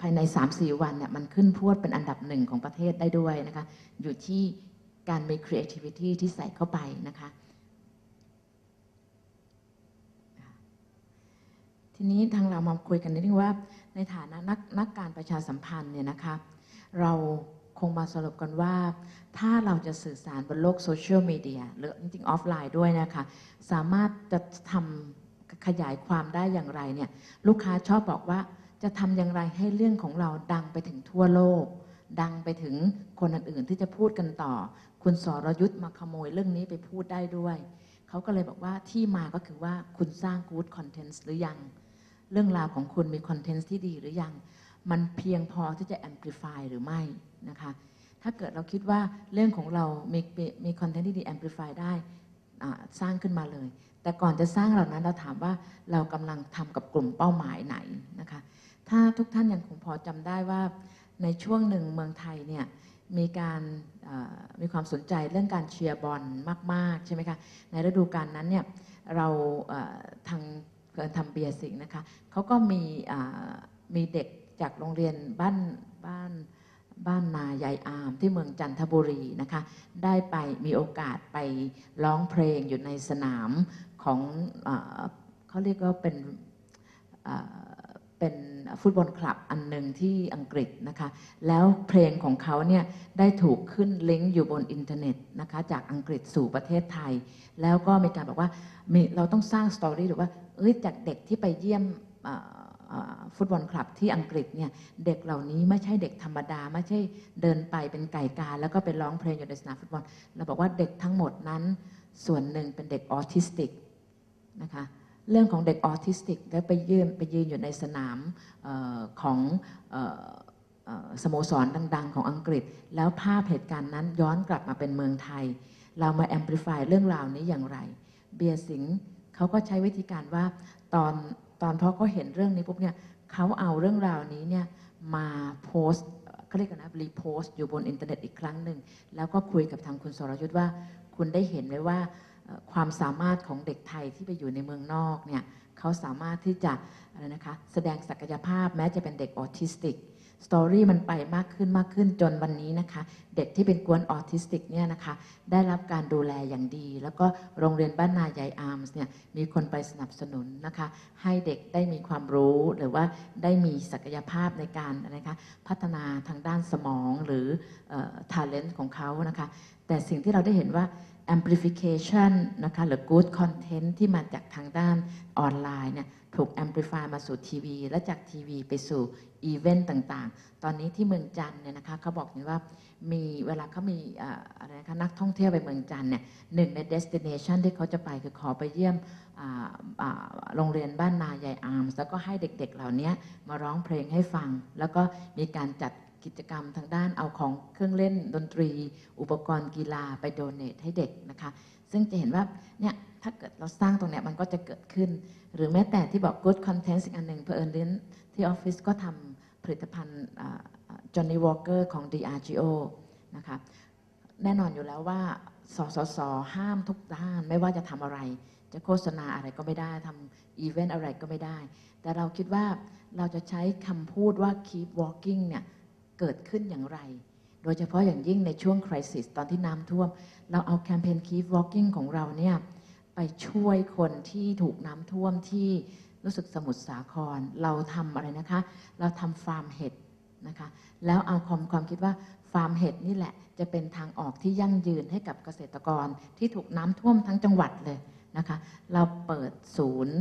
ภายใน 3-4 วันเนี่ยมันขึ้นพวดเป็นอันดับหนึ่งของประเทศได้ด้วยนะคะ อยู่ที่การมี creativity ที่ใส่เข้าไปนะคะ ทีนี้ทางเรามาคุยกันนิดนึงว่า ในฐานะนักนักการประชาสัมพันธ์เนี่ยนะคะ เราคงมาสรุปกันว่า ถ้าเราจะสื่อสารบนโลกโซเชียลมีเดียหรือจริงออฟไลน์ด้วยนะคะ สามารถจะทำขยายความได้อย่างไรเนี่ย ลูกค้าชอบบอกว่า จะทำอย่างไรให้เรื่องของเราดังไปถึงทั่วโลก ดังไปถึงคนอื่นๆที่จะพูดกันต่อ คุณสรยุทธ์มาขโมยเรื่องนี้ไปพูดได้ด้วย เขาก็เลยบอกว่าที่มาก็คือว่าคุณสร้าง good content หรือยัง เรื่องราวของคุณมีคอนเทนต์ที่ดีหรือยัง มันเพียงพอที่จะ amplify หรือไม่นะคะถ้าเกิดเราคิดว่าเรื่องของเรามีมีคอนเทนต์ที่ดี amplify ได้สร้างขึ้นมาเลย แต่ก่อนจะสร้างเหล่านั้นเราถามว่าเรากำลังทำกับกลุ่มเป้าหมายไหนนะคะ ถ้าทุกท่านยังคงพอจำได้ว่าในช่วงหนึ่งเมืองไทยเนี่ยมีการมีความสนใจเรื่องการเชียร์บอลมาก ๆ ใช่ไหมคะ ในฤดูกาลนั้นเนี่ยเราทางทำเบียร์สิงนะคะเขาก็มีมีเด็กจากโรงเรียนบ้านบ้านบ้านนายายอามที่เมืองจันทบุรีนะคะได้ไปมีโอกาสไปร้องเพลงอยู่ในสนามของอเขาเรียกว่าเป็นเป็น ฟุตบอลคลับอันหนึ่งที่อังกฤษนะคะ แล้วเพลงของเขาเนี่ยได้ถูกขึ้นลิงก์อยู่บนอินเทอร์เน็ตนะคะจากอังกฤษสู่ประเทศไทย แล้วก็มีการบอกว่าเราต้องสร้างสตอรี่หรือว่าเอ้ยจากเด็กที่ไปเยี่ยมฟุตบอลคลับที่อังกฤษเนี่ยเด็กเหล่านี้ไม่ใช่เด็กธรรมดา ไม่ใช่เดินไปเป็นไก่กา แล้วก็ไปร้องเพลงอยู่ในสนามฟุตบอลเราบอกว่าเด็กทั้งหมดนั้นส่วนหนึ่งเป็นเด็กออทิสติกนะคะ เรื่องของเด็กออทิสติก แล้วไปยืนไปยืนอยู่ในสนามออของสโมสรดัง ๆ ของอังกฤษ แล้วภาพเหตุการณ์นั้นย้อนกลับมาเป็นเมืองไทย เรามาแอมพลิฟายเรื่องราวนี้อย่างไร เบียร์สิงห์เขาก็ใช้วิธีการว่าตอนตอนพอเขาเห็นเรื่องนี้ปุ๊บเนี่ยเขาเอาเรื่องราวนี้เนี่ยมาโพสต์เขาเรียกกันนะรีโพสต์อยู่บนอินเทอร์เน็ตอีกครั้งหนึ่ง แล้วก็คุยกับทางคุณสรยุทธ์ว่า คุณได้เห็นไหมว่า ความสามารถของเด็กไทยที่ไปอยู่ในเมืองนอกเนี่ยเขาสามารถที่จะอะไรนะคะแสดงศักยภาพแม้จะเป็นเด็กออทิสติกสตอรี่มันไปมากขึ้นมากขึ้นจนวันนี้นะคะ เด็กที่เป็นกวนออทิสติกเนี่ยนะคะ ได้รับการดูแลอย่างดี แล้วก็โรงเรียนบ้านนายายอาร์มส์เนี่ยมีคนไปสนับสนุนนะคะ ให้เด็กได้มีความรู้หรือว่าได้มีศักยภาพในการนะคะพัฒนาทางด้านสมองหรือ talent ของเขานะคะ แต่สิ่งที่เราได้เห็นว่า amplification นะคะหรือ good content ที่มาจากทางด้านออนไลน์เนี่ยถูก amplify มาสู่ทีวี และจากทีวีไปสู่อีเวนต์ต่างๆ ตอนนี้ที่เมืองจันเนี่ยนะคะเขาบอกนี่ว่า มีเวลาเขามีอะไรนะคะนักท่องเที่ยวไปเมืองจันเนี่ยหนึ่งใน destination ที่เขาจะไปคือขอไปเยี่ยมโรงเรียนบ้านนายายอาร์มแล้วก็ให้เด็กๆเหล่านี้มาร้องเพลงให้ฟัง แล้วก็มีการจัด กิจกรรมทางด้านเอาของเครื่องเล่นดนตรี อุปกรณ์กีฬาไปโดเนทให้เด็กนะคะ ซึ่งจะเห็นว่าเนี่ยถ้าเกิดเราสร้างตรงเนี้ยมันก็จะเกิดขึ้น หรือแม้แต่ที่บอก good content สิ่งอันหนึ่งเพอเอิญเรนที่ออฟฟิศก็ทำผลิตภัณฑ์จอห์นนี่วอลเกอร์ของ DRGO นะคะแน่นอนอยู่แล้วว่าสสสห้ามทุกด้านไม่ว่าจะทำอะไร จะโฆษณาอะไรก็ไม่ได้ทำอีเวนต์อะไรก็ไม่ได้ แต่เราคิดว่าเราจะใช้คำพูดว่า keep walking เนี่ย เกิดขึ้นอย่างไร โดยเฉพาะอย่างยิ่งในช่วงคริสิสตอนที่น้ำท่วม เราเอาแคมเปญ Keep Walking ของเราเนี่ยไปช่วยคนที่ถูกน้ำท่วมที่รู้สึกสมุทรสาคร เราทำอะไรนะคะ เราทำฟาร์มเห็ดนะคะ แล้วเอาความความคิดว่าฟาร์มเห็ดนี่แหละ จะเป็นทางออกที่ยั่งยืนให้กับเกษตรกรที่ถูกน้ำท่วมทั้งจังหวัดเลย นะคะ เราเปิดศูนย์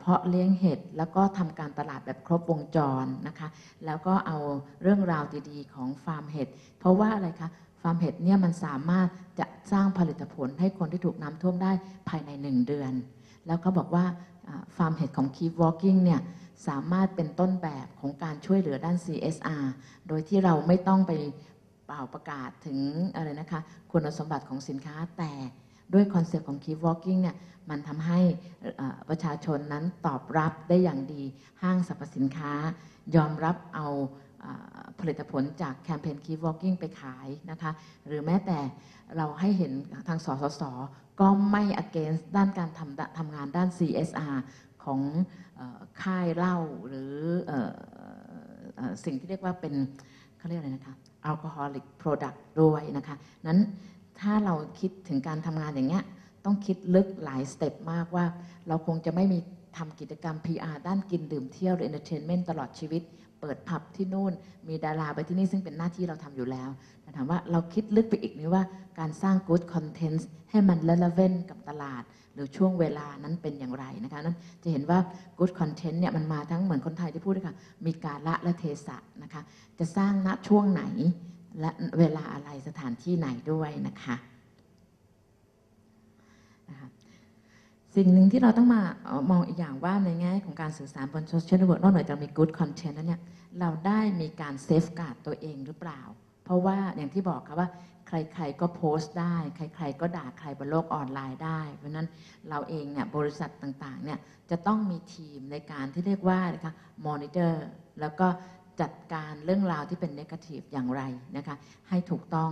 เพาะเลี้ยงเห็ดแล้วก็ทำการตลาดแบบครบวงจรนะคะ แล้วก็เอาเรื่องราวดีๆ ของฟาร์มเห็ดเพราะว่าอะไรคะฟาร์มเห็ดเนี่ยมันสามารถจะสร้างผลิตผลให้คนที่ถูกน้ำท่วมได้ภายในหนึ่งเดือน แล้วเขาบอกว่าฟาร์มเห็ดของ Keep Walking เนี่ยสามารถเป็นต้นแบบของการช่วยเหลือด้าน CSR โดยที่เราไม่ต้องไปเป่าประกาศถึงอะไรนะคะ คุณสมบัติของสินค้าแต่ ด้วยคอนเซปต์ของ Keep Walking เนี่ยมันทำให้ประชาชนนั้นตอบรับได้อย่างดี ห้างสรรพสินค้า ยอมรับเอาผลิตผลจากแคมเปญ Keep Walking ไปขายนะคะ หรือแม้แต่เราให้เห็นทางสสส ก็ไม่ against ด้านการทำทำงานด้าน CSR ของค่ายเหล้าหรืออ่อสิ่งที่เรียกว่าเป็นเขาเรียกอะไรนะคะแอลกอฮอลิกโปรดักต์ด้วยนะคะ นั้น ถ้าเราคิดถึงการทำงานอย่างเงี้ยต้องคิดลึกหลายสเต็ปมากว่า เราคงจะไม่มีทำกิจกรรม PR ด้านกินดื่มเที่ยวหรือ entertainment ตลอดชีวิต เปิดผับที่นู่น มีดาราไปที่นี่ซึ่งเป็นหน้าที่เราทำอยู่แล้วแต่ถามว่าเราคิดลึกไปอีกนี่ว่าการสร้าง good content ให้มัน relevant กับตลาด หรือช่วงเวลานั้นเป็นอย่างไรนะคะนั้นจะเห็นว่า good content เนี่ยมันมาทั้งเหมือนคนไทยที่พูดด้วยค่ะมีกาละและเทศะนะคะจะสร้างณช่วงไหน และเวลาอะไรสถานที่ไหนด้วยนะคะสิ่งหนึ่งที่เราต้องมามองอีกอย่างว่าในแง่ของการสื่อสารบนโซเชียลเน็ตเวิร์กนอกเหนือจากมี good content แล้วเนี่ยเราได้มีการเซฟการ์ดตัวเองหรือเปล่า เพราะว่าอย่างที่บอกค่ะว่า ใครๆก็โพสต์ได้ ใครๆก็ด่าใครบนโลกออนไลน์ได้ เพราะฉะนั้นเราเองเนี่ยบริษัทต่างๆเนี่ยจะต้องมีทีมในการที่เรียกว่านะคะมอนิเตอร์แล้วก็ จัดการเรื่องราวที่เป็นเนกาทีฟอย่างไรนะคะให้ถูกต้อง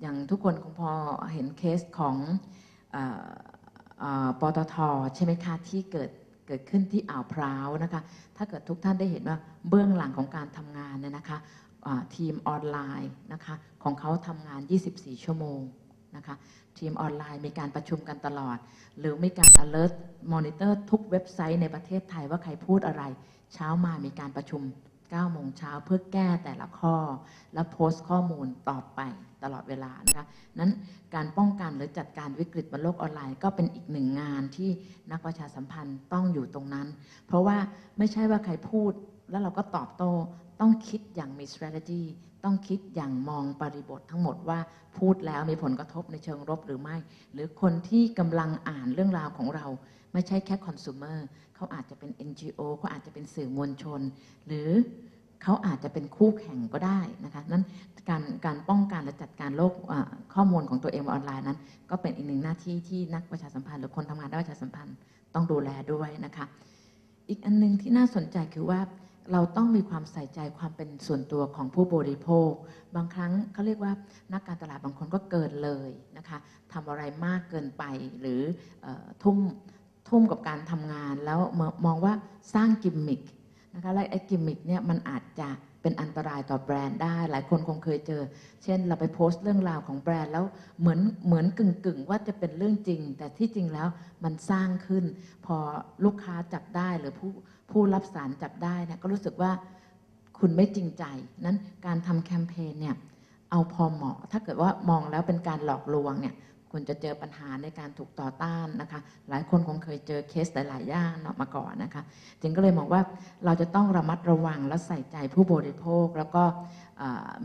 อย่างทุกคนคงพอเห็นเคสของออปตทใช่ไหมคะที่เกิดเกิดขึ้นที่อ่าวพร้าวนะคะถ้าเกิดทุกท่านได้เห็นว่าเบื้องหลังของการทำงานเนี่ยนะคะทีมออนไลน์นะคะของเขาทำงาน 24 ชั่วโมงนะคะทีมออนไลน์มีการประชุมกันตลอด หรือมีการ alert monitor ทุกเว็บไซต์ในประเทศไทยว่าใครพูดอะไร เช้ามามีการประชุม 9โมงเช้าเพื่อแก้แต่ละข้อ และโพสต์ข้อมูลต่อไปตลอดเวลานะคะนั้นการป้องกันหรือจัดการวิกฤตบนโลกออนไลน์ก็เป็นอีกหนึ่งงานที่นักประชาสัมพันธ์ต้องอยู่ตรงนั้น เพราะว่าไม่ใช่ว่าใครพูดแล้วเราก็ตอบโต้ต้องคิดอย่างมี strategy ต้องคิดอย่างมองปริบททั้งหมดว่าพูดแล้วมีผลกระทบในเชิงลบหรือไม่ หรือคนที่กำลังอ่านเรื่องราวของเรา ไม่ใช่แค่ consumer เขาอาจจะเป็น NGO เขาอาจจะเป็นสื่อมวลชน หรือเขาอาจจะเป็นคู่แข่งก็ได้นะคะนั้นการการป้องกันและจัดการโลกข้อมูลของตัวเองออนไลน์นั้น ก็เป็นอีกหนึ่งหน้าที่ที่นักประชาสัมพันธ์หรือคนทำงานด้านประชาสัมพันธ์ต้องดูแลด้วยนะคะ อีกอันหนึงที่น่าสนใจคือว่า เราต้องมีความใส่ใจความเป็นส่วนตัวของผู้บริโภค บางครั้งเขาเรียกว่านักการตลาดบางคนก็เกินเลยนะคะทำอะไรมากเกินไปหรือออทุ่มทุ่มกับการทำงานแล้วมมองว่าสร้างกิมมิคนะคะและไอ้กิมมิคเนี่ยมันอาจจะ เป็นอันตรายต่อแบรนด์ได้ หลายคนคงเคยเจอ เช่นเราไปโพสต์เรื่องราวของแบรนด์แล้วเหมือนเหมือนกึ่งกึ่งๆว่าจะเป็นเรื่องจริง แต่ที่จริงแล้วมันสร้างขึ้น พอลูกค้าจับได้หรือผู้ผู้รับสารจับได้เนี่ยก็รู้สึกว่าคุณไม่จริงใจ นั้นการทำแคมเปญเนี่ยเอาพอเหมาะ ถ้าเกิดว่ามองแล้วเป็นการหลอกลวงเนี่ย คุณจะเจอปัญหาในการถูกต่อต้านนะคะ หลายคนคงเคยเจอเคสหลาย ๆ อย่างเนาะมาก่อนนะคะ จึงก็เลยมองว่าเราจะต้องระมัดระวังและใส่ใจผู้บริโภค แล้วก็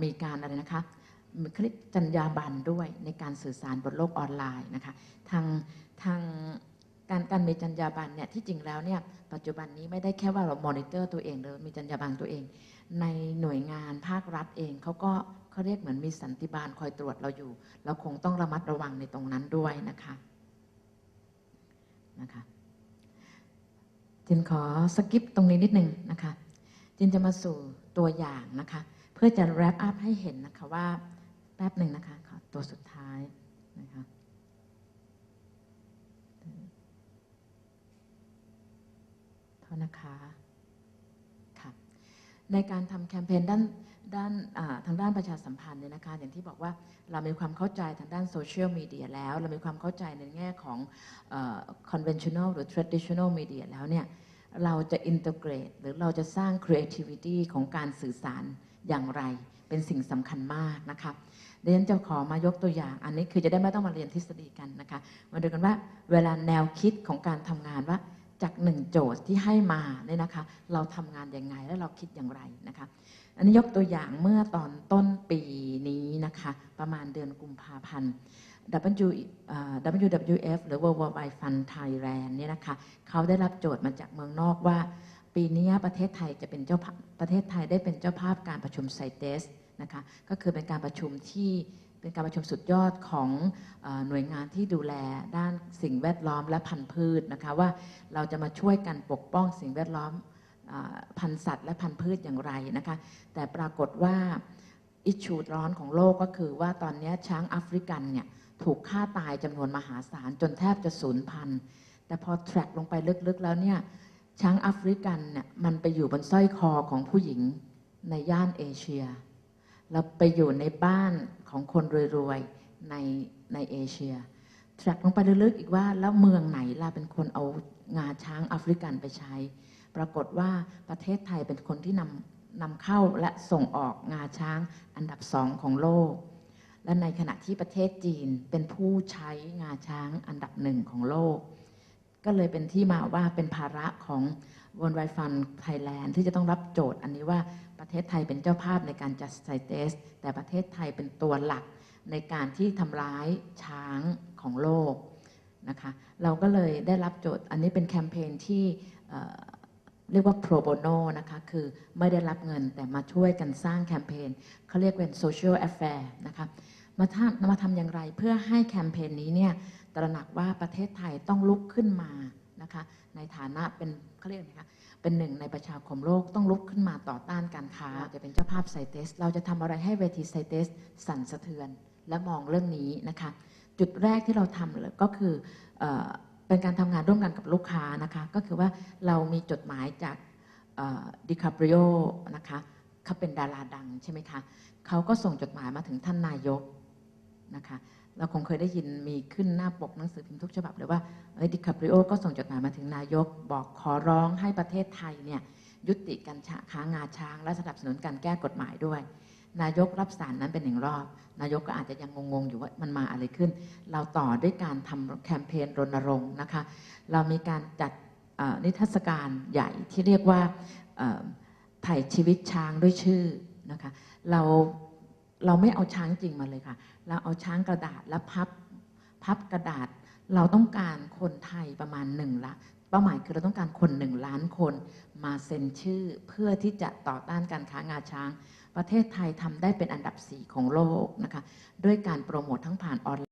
มีการอะไรนะคะมีคลิปจรรยาบรรณด้วยในการสื่อสารบนโลกออนไลน์นะคะ ทางทางการการมีจรรยาบรรณเนี่ยที่จริงแล้วเนี่ยปัจจุบันนี้ไม่ได้แค่ว่าเรามอนิเตอร์ตัวเองหรือมีจรรยาบรรณตัวเอง ในหน่วยงานภาครัฐเองเขาก็เขาเรียกเหมือนมีสันติบาลคอยตรวจเราอยู่ เราคงต้องระมัดระวังในตรงนั้นด้วยนะคะนะคะจินขอสกิปตรงนี้นิดนึงนะคะจินจะมาสู่ตัวอย่างนะคะ เพื่อจะ wrap up ให้เห็นนะคะว่าแป๊บหนึ่งนะคะขอตัวสุดท้ายนะคะโทษนะคะ ในการทำแคมเปญด้านด้านทางด้านประชาสัมพันธ์เนี่ยนะคะอย่างที่บอกว่าเรามีความเข้าใจทางด้านโซเชียลมีเดียแล้ว เรามีความเข้าใจในแง่ของเอ่อ conventional หรือ traditional media แล้วเนี่ยเราจะ integrate หรือเราจะสร้าง creativity ของการสื่อสารอย่างไร เป็นสิ่งสำคัญมากนะคะเดี๋ยวฉันจะขอมายกตัวอย่าง อันนี้คือจะได้ไม่ต้องมาเรียนทฤษฎีกันนะคะมาดูกันว่าเวลาแนวคิดของการทำงานว่า จากหนึ่งโจทย์ที่ให้มาเนี่ยนะคะ เราทำงานยังไงและเราคิดอย่างไรนะคะ อันนี้ยกตัวอย่างเมื่อตอนต้นปีนี้นะคะ ประมาณเดือนกุมภาพันธ์ W WWF หรือ World Wide Fund Thailand เนี่ยนะคะเขาได้รับโจทย์มาจากเมืองนอกว่า ปีนี้ประเทศไทยจะเป็นเจ้าประเทศไทยได้เป็นเจ้าภาพการประชุมไซเตสนะคะก็คือเป็นการประชุมที่ เป็นการประชุมสุดยอดของอหน่วยงานที่ดูแลด้านสิ่งแวดล้อมและพันธุ์พืชนะคะว่าเราจะมาช่วยกันปกป้องสิ่งแวดล้อมอพันธุ์สัตว์และพันธุ์พืชอย่างไรนะคะแต่ปรากฏว่าอิชูร้อนของโลกก็คือว่าตอนนี้ช้างแอฟริกันเนี่ยถูกฆ่าตายจำนวนมหาศาลจนแทบจะสูญพันธุ์แต่พอ track ลงไปลึกๆแล้วเนี่ยช้างแอฟริกันเนี่ยมันไปอยู่บนสร้อยคอของผู้หญิงในย่านเอเชียเราไปอยู่ในบ้าน ของคนรวยๆในในเอเชียแทร็กลงไปลึกๆอีกว่าแล้วเมืองไหนล่ะเป็นคนเอางาช้างแอฟริกันไปใช้ ปรากฏว่าประเทศไทยเป็นคนที่นำนำเข้าและส่งออกงาช้างอันดับสองของโลก และในขณะที่ประเทศจีนเป็นผู้ใช้งาช้างอันดับหนึ่งของโลก ก็เลยเป็นที่มาว่าเป็นภาระของ World Wide Fund Thailand ที่จะต้องรับโจทย์อันนี้ว่าประเทศไทยเป็นเจ้าภาพในการจัดไซเตสแต่ประเทศไทยเป็นตัวหลักในการที่ทำร้ายช้างของโลกนะคะเราก็เลยได้รับโจทย์อันนี้เป็นแคมเปญที่เอ่อเรียกว่า pro bono นะคะคือไม่ได้รับเงินแต่มาช่วยกันสร้างแคมเปญเขาเรียกเป็น social affair นะคะมาทำมาทำอย่างไรเพื่อให้แคมเปญนี้เนี่ยตระหนักว่าประเทศไทยต้องลุกขึ้นมา นะคะในฐานะเป็นเขาเรียกอะไรคะเป็นหนึ่งในประชาคมโลกต้องลุกขึ้นมาต่อต้านการค้าเราจะเป็นเจ้าภาพไซเตส เราจะทำอะไรให้เวทีไซเตส สั่นสะเทือน และมองเรื่องนี้นะคะจุดแรกที่เราทำก็คือเออเป็นการทำงานร่วมกันกับลูกค้านะคะก็คือว่าเรามีจดหมายจากดิคาปริโอนะคะเขาเป็นดาราดังใช่ไหมคะเขาก็ส่งจดหมายมาถึงท่านนายกนะคะ เราคงเคยได้ยินมีขึ้นหน้าปกหนังสือพิมพ์ทุกฉบับเลยว่าดิคาปริโอก็ส่งจดหมายมาถึงนายก บอกขอร้องให้ประเทศไทยเนี่ยยุติการค้างาช้าง และสนับสนุนการแก้กฎหมายด้วย นายกรับสารนั้นเป็นหนึ่งรอบ นายกก็อาจจะยังงงๆอยู่ว่ามันมาอะไรขึ้น เราต่อด้วยการทำแคมเปญรณรงค์นะคะ เรามีการจัดนิทรรศการใหญ่ที่เรียกว่าเอ่อถ่ายชีวิตช้างด้วยชื่อนะคะ เรา เราไม่เอาช้างจริงมาเลยค่ะ เราเอาช้างกระดาษและพับพับกระดาษ เราต้องการคนไทยประมาณหนึ่งละ เป้าหมายคือเราต้องการคนหนึ่งล้านคนมาเซ็นชื่อเพื่อที่จะต่อต้านการค้างาช้าง ประเทศไทยทำได้เป็นอันดับสี่ของโลกนะคะ ด้วยการโปรโมททั้งผ่านออนไลน์